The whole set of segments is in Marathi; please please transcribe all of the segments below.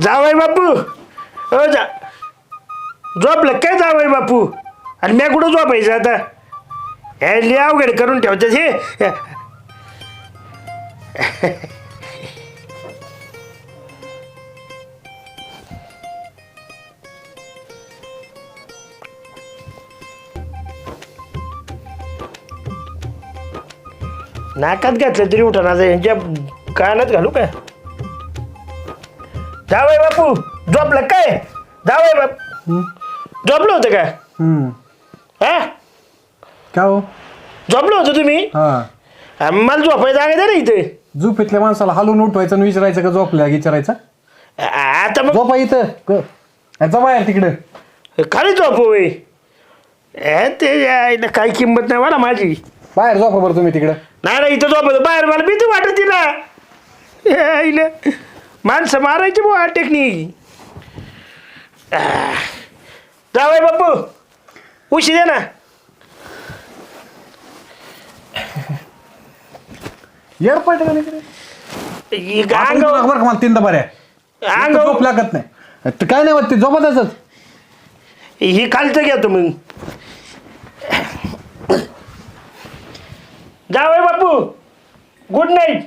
जावाय बापू. हो जा. झोपलं काय जावाय बापू? आणि मी कुठं झोपायचं आता? हे लय अवघड करून ठेवतात हे. नाकात घातलं तरी उठा ना यांच्या कानात घालू का जावय बापू झोपलं काय? जावय बाप झोपलं होतं का? हम्म. हा? का हो? झोपलं होतं तुम्ही? हा. मला झोपायचं जागा दे ना इथे? झोपेतल्या माणसाला हलवून उठवायचं आणि विचारायचं का झोपल्या विचारायचं? आ- आता मग झोपा इथं क- याचा बाहेर तिकडं. खाली झोप होय हे ते यायला काही किंमत नाही मला माझी. बाहेर झोपा बरं तुम्ही तिकडं. नाही नाही इथं झोपत बाहेर मला भीती वाटत ना यायला माणसं मारायची बुवा टेक्निक जावय बापू उशी दे ना. का नाही ही अंग बरं का मला तीनदा बऱ्या. अंग झोप लागत नाही. ते काय नाही होत ते झोपतच ही खालचं घ्या तुम्ही. जावय बापू गुड नाईट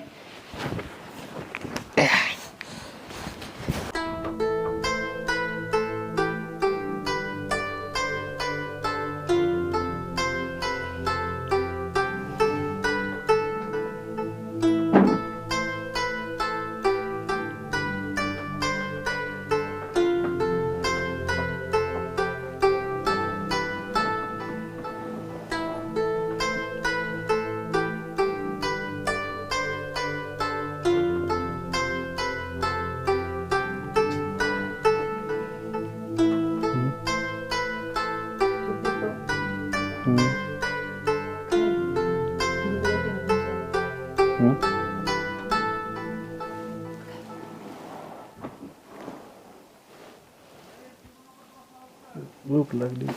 झोप लागली.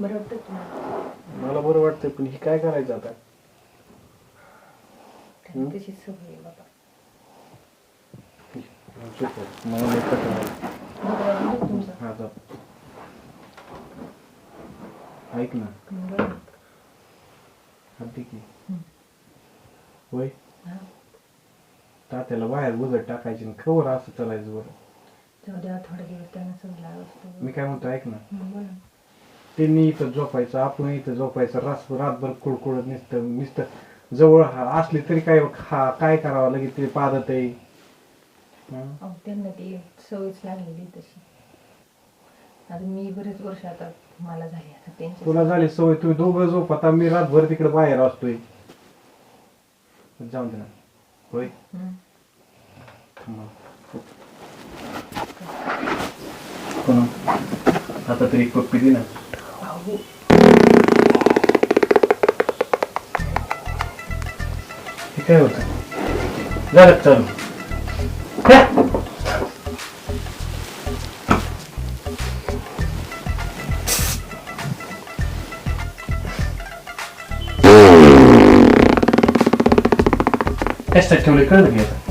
बरं वाटतं तुम्हाला? मला बरं वाटतंय पण हे काय करायचं आता? त्यांना तशी सवय आहे बाबा. मला तुमचं? हा. ऐक ना बरं हा ठीक आहे हम्म. होय हा तात्याला बाहेर उजट टाकायची आणि खबर असं चालायचं बरं. जाऊ द्या थोडे दिवस त्यांना सवय लागत असतो. मी काय म्हणतो ऐक ना. बोला. त्यांनी इथं झोपायचं आपण इथं झोपायचं रास रातभर कुडकुडत नुसतं नुसतं. जवळ हा- असली तरी काय हा काय करावं लगेच ते पादत आहे. हं? अहो त्यांना ती सवयच लागलेली तशी. आता मी बरेच वर्ष आता मला झाली आता त्यांच्या तुला झाली सवय तुम्ही दोघं झोप आता मी रातभर तिकडे बाहेर असतोय. जाऊन दे ना. होय. आता तरी एक पप्पी दे ना हे काय होतं? झालं चालू? कशात ठेवले कळलं की आता?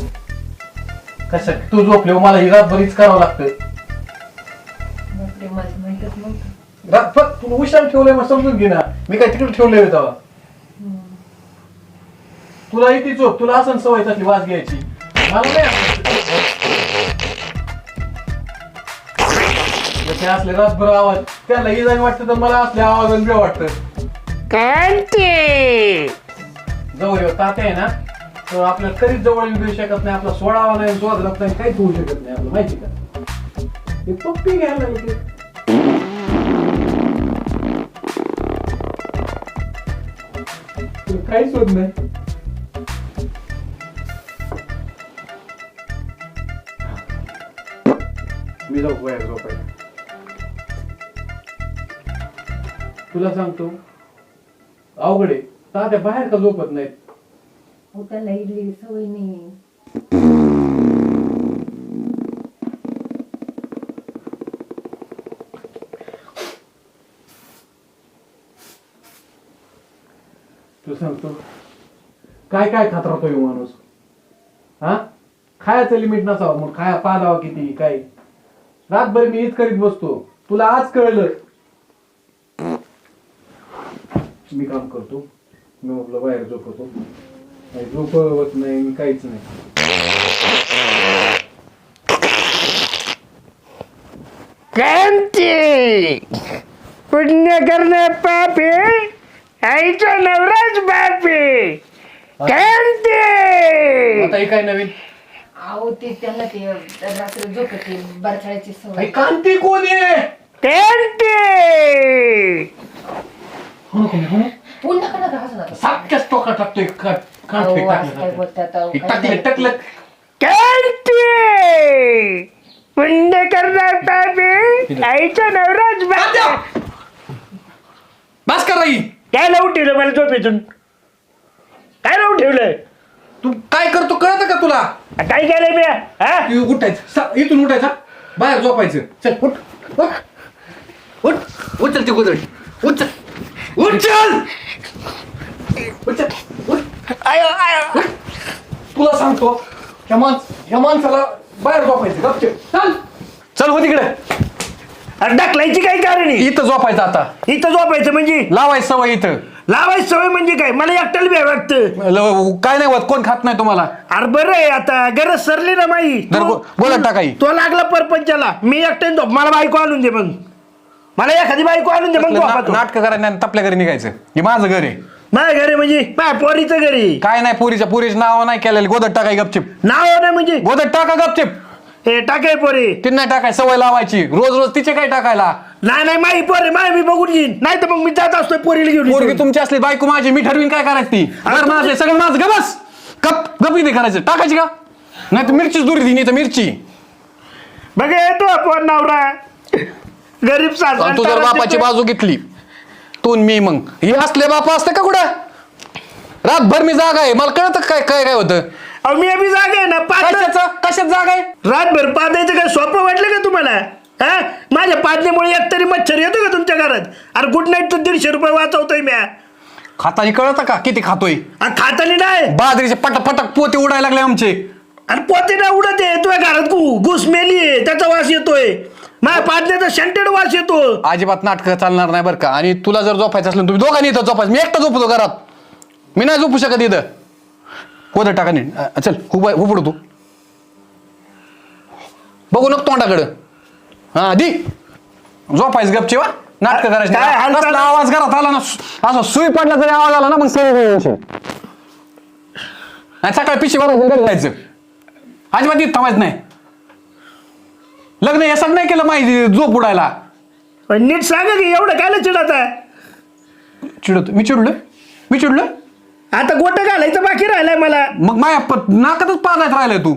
कशात? तू झोपले मला ही रातभरीच करावं लागतं. बापरे मला माहीतच नव्हतं. रातभर तू उशान ठेवलंय मग समजून घे ना. मी काय तिकडे ठेवलंय तेव्हा? हं. तुला येते झोप तुला असं सवय तसली वाज घ्यायची. मला नाही आवडत. जसे असले रातभर आवाज त्याला इजान वाटतं तर मला असले आवाज बे वाटतं. कांते! जवळ येऊ तात्या आहे ना? तर आपल्याला कधीच जवळ घेऊ शकत नाही आपला सोडावा नाही सोडत नाही काहीच होऊ शकत नाही आपलं माहिती का? हे पप्पी घ्यायला तुला काहीच होत नाही. मी जाऊ गोळ्या झोपायला. तुला सांगतो अवघड तात्या बाहेर का झोपत नाहीत? अहो त्यांना इडली सवय तू सांगतो काय काय खात राहतोय माणूस हा खायचं लिमिट नसावं मग खाया पाहावा किती काय रातभर मी हीच करीत बसतो तुला आज कळलं मी काम करतो मी आपलं बाहेर झोपतो झोपवतो काही झोपवत नाही मी काहीच नाही. कांती पुण्य करणे पापे आईचा नवराच बापे कांती आता हे काय नवीन? अहो ते त्यांना ते रात्री झोपते बरसाळ्याची सवय. कांती कोण आहे? कांती हो नको हो नको. पुन्हा का नका हसू नका. सारख्याच टोका टाकतोय का- कांती अहो, असं काय टाकलं बोलतात अहो, काय टाकलं नाही. टाकलं. कांती पुण्य करणे पापे आईचा नवराच बापे बस कर राई! काय लावून ठेवलं मला झोपेतून? काय लावून ठेवलंय? तू काय करतो कळत का तुला? काय केलंय मी? हा तू उठायचं. सा- इथून उठायचा बाहेर झोपायचं. चल उठ उठ. उठ उचल ती गोदडी. उचल. उचल उचल उठ आयो आयो. तुला सांगतो ह्या माणस ह्या माणसाला बाहेर झोपायचं गपचे चल. चल. हो तिकडे. अरे ढकलायची काय कारण आहे? इथं झोपायचं आता. इथं झोपायचं म्हणजे? लावायचं सवय इथं. लावायची सवय म्हणजे काय? मला एकट्याला बी वाटतं. ल- काय नाही होत कोण खात नाही तुम्हाला? अरे बरं आहे आता गरज सरली ना माई. जर बो- बोलत टाकाई. तो लागला परपंचाला. मी एकट्याने झोप मला बायको आणून दे मग. मला एखादी बायको आणून दे मग. नाटक करायला नाही तपल्या घरी निघायचं. हे माझं घर आहे. माझ्या घरी म्हणजे? माझ्या पोरीचं घरी काय नाही पुरीच्या पुरीच नाव नाही केलेलं. गोदत टाकाय गपचिप. नाव नाही म्हणजे? गोदत टाका गपचिप. हे टाकाय पोरी. ती नाही टाकाय सवय लावायची. रोज रोज तिचे काय टाकायला? नाही नाही माई पोरे माय मी बघून घेईन. नाही तर मग मी जात असतो पोरीला घेऊन पोरगी. तुमची असली बायको माझी मी ठरवीन काय करायची ती. अरे घर माझे सगळं माझं. गबस गप गप इथे करायचं. टाकायची का? नाही तर मिरचीच दुरी दिली तर मिरची. बघ येतो आपण नवरा. गरीब सासरा तू जर बापाची बाजू घेतली तू आणि मी मग. हे असले बाप असते का कुठं? रातभर मी जागा आहे. मला कळत काय काय काय होतं? मी अभि जागा आहे ना. पाच कशाचं? कशात जागा आहे? रातभर पादायचं काय सोपं वाटलं का तुम्हाला? हा? माझ्या पादण्यामुळे एक तरी मच्छर येतो का तुमच्या घरात? अरे गुड नाईट तर दीडशे रुपये वाचवतोय म्या. खातानी कळत का किती खातोय? आणि खातानी नाही. बाजरीचे पटक पटक पोते उडायला लागले आमचे. आणि पोते ना उडत आहे. तुझ्या घरात घुस मेली त्याचा वास येतोय. माझ्या पादण्याचा सेंटेड वास येतो. अजिबात नाटकं चालणार नाही बरं का. आणि तुला जर झोपायचं असलं तुम्ही दोघांनी इथं झोपायचं. मी एकटा झोपतो घरात. मी नाही झोपू शकत इथं. कोदर टाका नीट. अ, चल उभा उघड तू. बघू नको तोंडाकडं. हा दी झोपायचं गपचे वा नाटकं करायचं काय नाही. हालचाल? कसला आवाज घरात आला ना? असं सुई पडला तरी आवाज आला ना मग सगळं आणि सकाळी पिशी भरायचं घरी जायचं. अजिबात इथं थांबायचं नाही. लग्न यासाठी नाही केलं माहिती झोप उडायला. पण नीट सांगा की एवढं कायला चिडत आहे? चिडतो. मी चिडलो मी चिडलो आता गोट घालायचं बाकी राहिलंय मला. मग माया प- नाकातच पाजायचं राहिलंय तू.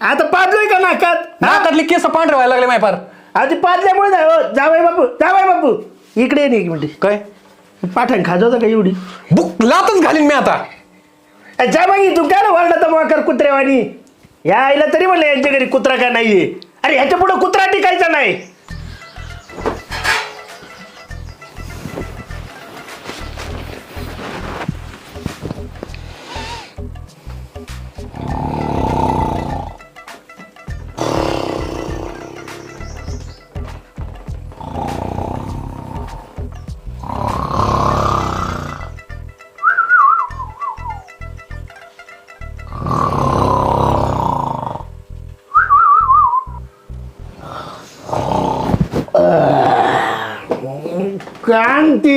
आता पादलोय का नाकात? नाकातले केस पांढरे व्हायला लागले माय फार. आधी पादल्यामुळे जाय हो, जावय बापू जावय बापू. इकडे ये ना एक मिनिट. काय? पाठण खाजवतं का एवढी? बुक लातच घालीन मी आता. अ, जा मग तू काय वाढला तर मग कर कुत्र्यावानी या आईला तरी म्हणलं यांच्या घरी कुत्रा का नाहीये? अरे ह्याच्या पुढे कुत्रा टिकायचा नाही. क्रांती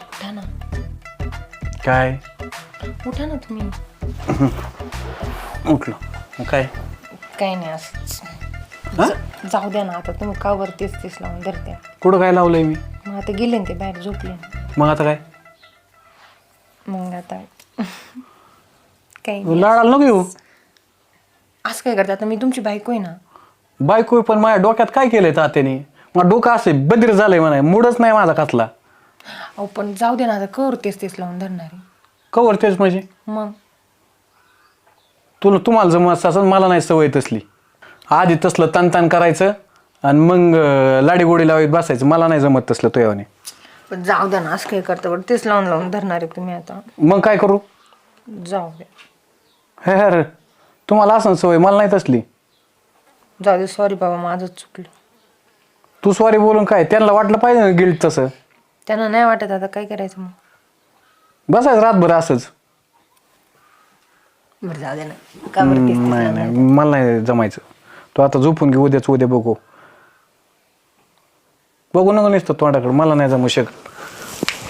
उठा ना. काय? उठा ना तुम्ही. उठलो. काय? काही नाही असंच हा? जाऊ द्या ना आता तुम्ही का वर तेच तेच लावून धरते कुठं काय लावलंय मी? मग आता गेले ना ते बाहेर झोपले. मग आता काय? मग आता काही नाही. लाडाला नको येऊ. असं काय करते? आता मी तुमची बायको आहे ना. बायको पण माझ्या डोक्यात काय केलंय तात्याने? मग डोकं असे बदिर झालंय म्हणा. मूडच नाही माझा कसला. अहो पण जाऊ दे ना आता कवर तेच तेच लावून धरणारी कवर तेच म्हणजे? मग? तुला तुम्हाला जमत असेल मला नाही सवय तसली. आधी तसलं ताण ताण करायचं आणि मग अं, लाडी गोडी लावत बसायचं. मला नाही जमत तसलं तो यावाने. पण जाऊ दे ना असं काय करता बरं. तेच लावून लावून धरणार आहे तुम्ही आता. मग काय करू? जाऊ दे. हे हर तुम्हाला असं सवय मला नाही तसली. जाऊ दे सॉरी बाबा माझंच चुकलं. तू सॉरी बोलून काय? त्यांना वाटलं पाहिजे ना गिल्ट तसं. त्यांना नाही वाटत आता काय करायचं मग. बसायचं रातभर असंच. बरं जाऊ दे ना. का बरं तेच तेच नाही नाही. मला नाही जमायचं. तू आता झोपून घे उद्याच उद्या बघू. बघू नको नुसतं तोंडाकडे. मला नाही जमू शकत.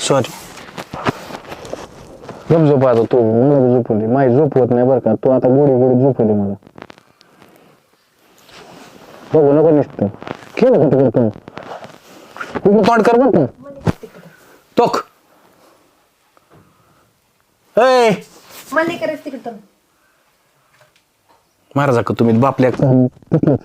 सॉरी झोप झोप आता तू. मला दे. माझी झोप होत नाही बरं का. तू आता गोडी गोडी झोपून दे मला. बघू नको नुसतं. खेळ कुठं करतो खूप तोंड कर बघ तोक. ए! मला नाही करायचं तिकडं महाराजा का तुम्ही बापल्या